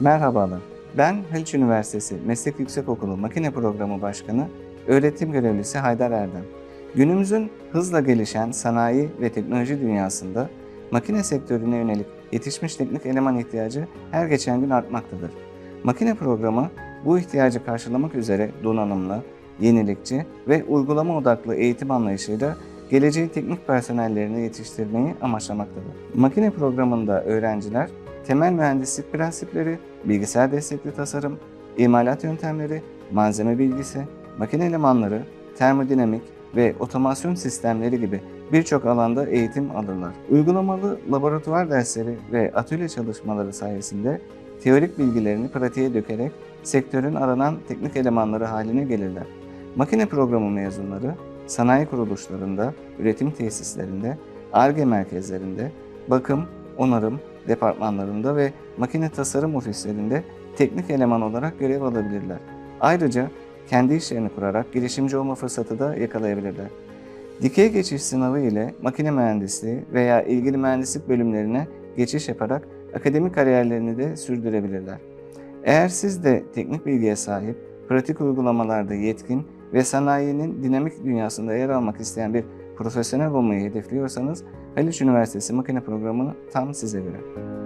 Merhabalar. Ben Haliç Üniversitesi Meslek Yüksekokulu Makine Programı Başkanı, öğretim görevlisi Haydar Erdem. Günümüzün hızla gelişen sanayi ve teknoloji dünyasında makine sektörüne yönelik yetişmiş teknik eleman ihtiyacı her geçen gün artmaktadır. Makine programı bu ihtiyacı karşılamak üzere donanımlı, yenilikçi ve uygulama odaklı eğitim anlayışıyla geleceğin teknik personellerini yetiştirmeyi amaçlamaktadır. Makine programında öğrenciler temel mühendislik prensipleri, bilgisayar destekli tasarım, imalat yöntemleri, malzeme bilgisi, makine elemanları, termodinamik ve otomasyon sistemleri gibi birçok alanda eğitim alırlar. Uygulamalı laboratuvar dersleri ve atölye çalışmaları sayesinde teorik bilgilerini pratiğe dökerek sektörün aranan teknik elemanları haline gelirler. Makine programı mezunları sanayi kuruluşlarında, üretim tesislerinde, ARGE merkezlerinde, bakım, onarım departmanlarında ve makine tasarım ofislerinde teknik eleman olarak görev alabilirler. Ayrıca kendi işlerini kurarak girişimci olma fırsatı da yakalayabilirler. Dikey geçiş sınavı ile makine mühendisliği veya ilgili mühendislik bölümlerine geçiş yaparak akademik kariyerlerini de sürdürebilirler. Eğer siz de teknik bilgiye sahip, pratik uygulamalarda yetkin ve sanayinin dinamik dünyasında yer almak isteyen bir profesyonel olmayı hedefliyorsanız Haliç Üniversitesi Makine Programı tam size göre.